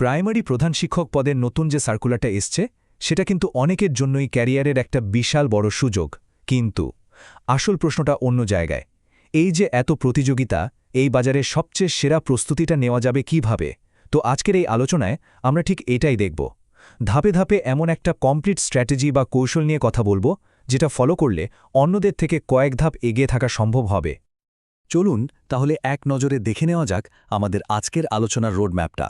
Primary প্রধান শিক্ষক পদের নতুন যে সার্কুলারটা এসছে, সেটা কিন্তু অনেকের জন্যই ক্যারিয়ারের একটা বিশাল বড় সুযোগ। কিন্তু আসল প্রশ্নটা অন্য জায়গায়। এই যে এত প্রতিযোগিতা, এই বাজারে সবচেয়ে সেরা প্রস্তুতিটা নেওয়া যাবে কীভাবে? তো আজকের এই আলোচনায় আমরা ঠিক এটাই দেখব। ধাপে ধাপে এমন একটা কমপ্লিট স্ট্র্যাটেজি বা কৌশল নিয়ে কথা বলব, যেটা ফলো করলে অন্যদের থেকে কয়েক ধাপ এগিয়ে থাকা সম্ভব হবে। চলুন তাহলে এক নজরে দেখে নেওয়া যাক আমাদের আজকের আলোচনার রোডম্যাপটা।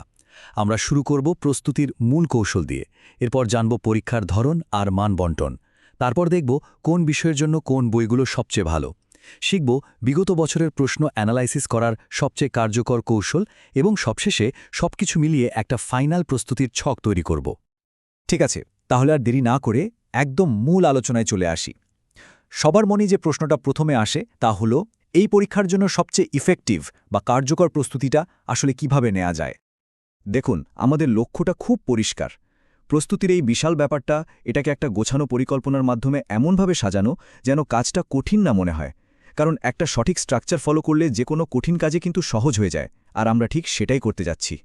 আমরা শুরু করব প্রস্তুতির মূল কৌশল দিয়ে। এরপর জানব পরীক্ষার ধরন আর মান বন্টন। তারপর দেখব কোন বিষয়ের জন্য কোন বইগুলো সবচেয়ে ভালো। শিখব বিগত বছরের প্রশ্ন অ্যানালাইসিস করার সবচেয়ে কার্যকর কৌশল এবং সবশেষে সবকিছু মিলিয়ে একটা ফাইনাল প্রস্তুতির ছক তৈরি করব। ঠিক আছে, তাহলে আর দেরি না করে একদম মূল আলোচনায় চলে আসি। সবার মনে যে প্রশ্নটা প্রথমে আসে তা হল, এই পরীক্ষার জন্য সবচেয়ে ইফেক্টিভ বা কার্যকর প্রস্তুতিটা আসলে কীভাবে নেওয়া যায়? দেখুন, আমাদের লক্ষ্যটা খুব পরিষ্কার। প্রস্তুতির এই বিশাল ব্যাপারটা, এটাকে একটা গোছানো পরিকল্পনার মাধ্যমে এমনভাবে সাজানো যেন কাজটা কঠিন না মনে হয়। কারণ একটা সঠিক স্ট্রাকচার ফলো করলে যে কোনো কঠিন কাজে কিন্তু সহজ হয়ে যায়, আর আমরা ঠিক সেটাই করতে যাচ্ছি।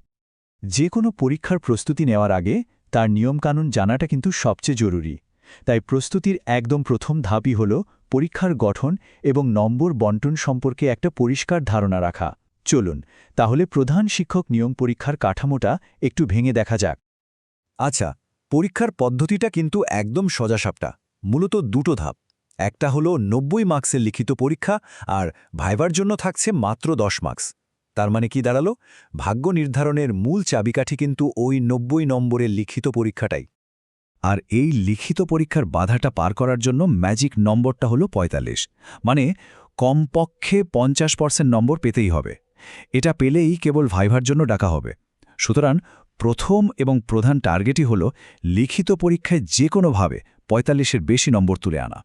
যে কোনো পরীক্ষার প্রস্তুতি নেওয়ার আগে তার নিয়মকানুন জানাটা কিন্তু সবচেয়ে জরুরি। তাই প্রস্তুতির একদম প্রথম ধাপই হল পরীক্ষার গঠন এবং নম্বর বন্টন সম্পর্কে একটা পরিষ্কার ধারণা রাখা। চলুন, তাহলে প্রধান শিক্ষক নিয়ম পরীক্ষার কাঠামোটা একটু ভেঙে দেখা যাক। আচ্ছা পরীক্ষার পদ্ধতিটা কিন্তু একদম সজাসাপটা, মূলত দুটো ধাপ। একটা হলো নব্বই মার্কসের লিখিত পরীক্ষা আর ভাইবার জন্য থাকছে মাত্র দশ মার্কস। তার মানে কি দাঁড়াল? ভাগ্য নির্ধারণের মূল চাবিকাঠি কিন্তু ওই নব্বই নম্বরের লিখিত পরীক্ষাটাই। আর এই লিখিত পরীক্ষার বাধাটা পার করার জন্য ম্যাজিক নম্বরটা হলো ৪৫ মানে কমপক্ষে পঞ্চাশ পার্সেন্ট নম্বর পেতেই হবে। এটা পেলেই কেবল ভাইভার জন্য ডাকা হবে। সুতরাং প্রথম এবং প্রধান টার্গেটই হল লিখিত পরীক্ষায় যে কোনোভাবে পঁয়তাল্লিশের বেশি নম্বর তুলে আনা।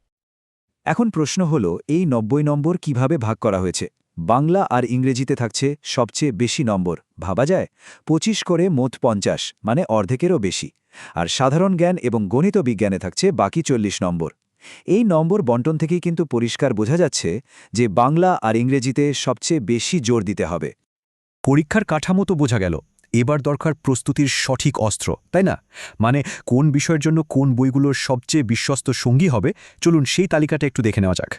এখন প্রশ্ন হল, এই নব্বই নম্বর কীভাবে ভাগ করা হয়েছে? বাংলা আর ইংরেজিতে থাকছে সবচেয়ে বেশি নম্বর, ভাবা যায়? ২৫ করে মোট পঞ্চাশ মানে অর্ধেকেরও বেশি। আর সাধারণ জ্ঞান এবং গণিত বিজ্ঞানে থাকছে বাকি চল্লিশ নম্বর। এই নম্বর বন্টন থেকেই কিন্তু পরিষ্কার বোঝা যাচ্ছে যে বাংলা আর ইংরেজিতে সবচেয়ে বেশি জোর দিতে হবে। পরীক্ষার কাঠামো তো বোঝা গেল, এবার দরকার প্রস্তুতির সঠিক অস্ত্র, তাই না? মানে কোন বিষয়ের জন্য কোন বইগুলোর সবচেয়ে বিশ্বস্ত সঙ্গী হবে, চলুন সেই তালিকাটা একটু দেখে নেওয়া যাক।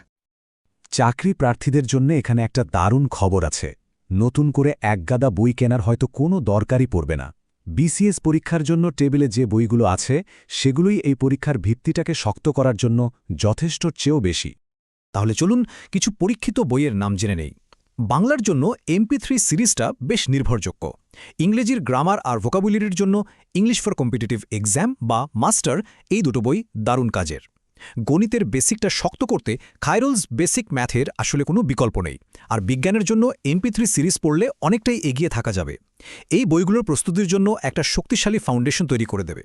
চাকরি প্রার্থীদের জন্য এখানে একটা দারুণ খবর আছে। নতুন করে একগাদা বই কেনার হয়তো কোনো দরকারই পড়বে না। বিসিএস পরীক্ষার জন্য টেবিলে যে বইগুলো আছে, সেগুলোই এই পরীক্ষার ভিত্তিটাকে শক্ত করার জন্য যথেষ্ট চেয়েও বেশি। তাহলে চলুন কিছু পরীক্ষিত বইয়ের নাম জেনে নেই। বাংলার জন্য এমপি থ্রি সিরিজটা বেশ নির্ভরযোগ্য। ইংরেজির গ্রামার আর ভোকাবুলারির জন্য ইংলিশ ফর কম্পিটিটিভ এক্সাম বা মাস্টার এই দুটো বই দারুণ কাজের। গণিতের বেসিকটা শক্ত করতে খাইরোলস বেসিক ম্যাথের আসলে কোনো বিকল্প নেই। আর বিজ্ঞানের জন্য এমপি থ্রি সিরিজ পড়লে অনেকটাই এগিয়ে থাকা যাবে। এই বইগুলোর প্রস্তুতির জন্য একটা শক্তিশালী ফাউন্ডেশন তৈরি করে দেবে।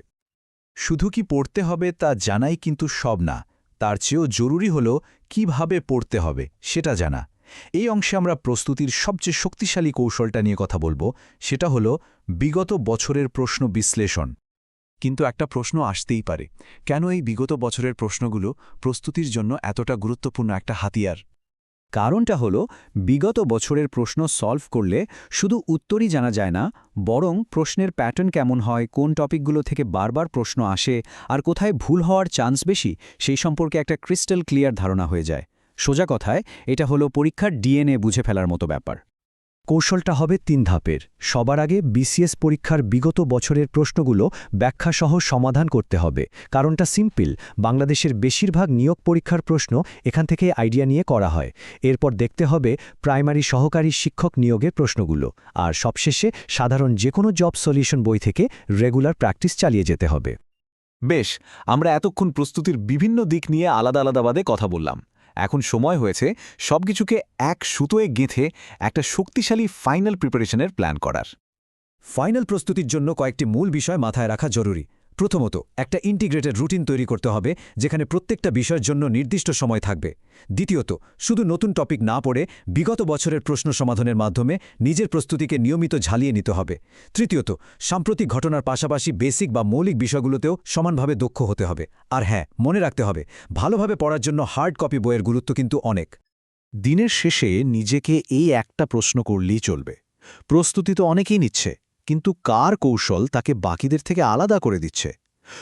শুধু কি পড়তে হবে তা জানাই কিন্তু সব না, তার চেয়েও জরুরি হল কীভাবে পড়তে হবে সেটা জানা। এই অংশে আমরা প্রস্তুতির সবচেয়ে শক্তিশালী কৌশলটা নিয়ে কথা বলব, সেটা হল বিগত বছরের প্রশ্ন বিশ্লেষণ। কিন্তু একটা প্রশ্ন আসতেই পারে, কেন এই বিগত বছরের প্রশ্নগুলো প্রস্তুতির জন্য এতটা গুরুত্বপূর্ণ একটা হাতিয়ার? কারণটা হলো, বিগত বছরের প্রশ্ন সলভ করলে শুধু উত্তরই জানা যায় না, বরং প্রশ্নের প্যাটার্ন কেমন হয়, কোন টপিকগুলো থেকে বারবার প্রশ্ন আসে, আর কোথায় ভুল হওয়ার চান্স বেশি, সেই সম্পর্কে একটা ক্রিস্টাল ক্লিয়ার ধারণা হয়ে যায়। সোজা কথায়, এটা হলো পরীক্ষার ডিএনএ বুঝে ফেলার মতো ব্যাপার। কৌশলটা হবে তিন ধাপের। সবার আগে বিসিএস পরীক্ষার বিগত বছরের প্রশ্নগুলো ব্যাখ্যাসহ সমাধান করতে হবে। কারণটা সিম্পল, বাংলাদেশের বেশিরভাগ নিয়োগ পরীক্ষার প্রশ্ন এখান থেকে আইডিয়া নিয়ে করা হয়। এরপর দেখতে হবে প্রাইমারি সহকারী শিক্ষক নিয়োগের প্রশ্নগুলো। আর সবশেষে সাধারণ যে কোনো জব সলিউশন বই থেকে রেগুলার প্র্যাকটিস চালিয়ে যেতে হবে। বেশ, আমরা এতক্ষণ প্রস্তুতির বিভিন্ন দিক নিয়ে আলাদা আলাদাবাদে কথা বললাম। এখন সময় হয়েছে সবকিছুকে এক সুতোয় গেঁথে একটা শক্তিশালী ফাইনাল প্রিপারেশনের প্ল্যান করার। ফাইনাল প্রস্তুতির জন্য কয়েকটি মূল বিষয় মাথায় রাখা জরুরি। প্রথমত, একটা ইন্টিগ্রেটেড রুটিন তৈরি করতে হবে, যেখানে প্রত্যেকটা বিষয়ের জন্য নির্দিষ্ট সময় থাকবে। দ্বিতীয়ত, শুধু নতুন টপিক না পড়ে বিগত বছরের প্রশ্ন সমাধানের মাধ্যমে নিজের প্রস্তুতিকে নিয়মিত ঝালিয়ে নিতে হবে। তৃতীয়ত, সাম্প্রতিক ঘটনার পাশাপাশি বেসিক বা মৌলিক বিষয়গুলোতেও সমানভাবে দক্ষ হতে হবে। আর হ্যাঁ মনে রাখতে হবে, ভালোভাবে পড়ার জন্য হার্ড কপি বইয়ের গুরুত্ব কিন্তু অনেক। দিনের শেষে নিজেকে এই একটা প্রশ্ন করলেই চলবে। প্রস্তুতি তো অনেকেই নিচ্ছে। কিন্তু কার কৌশল তাকে বাকিদের থেকে আলাদা করে দিচ্ছে?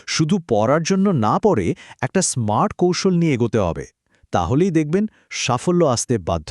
শুধু পড়ার জন্য না পড়ে একটা স্মার্ট কৌশল নিয়ে এগোতে হবে। তাহলেই দেখবেন সাফল্য আসতে বাধ্য।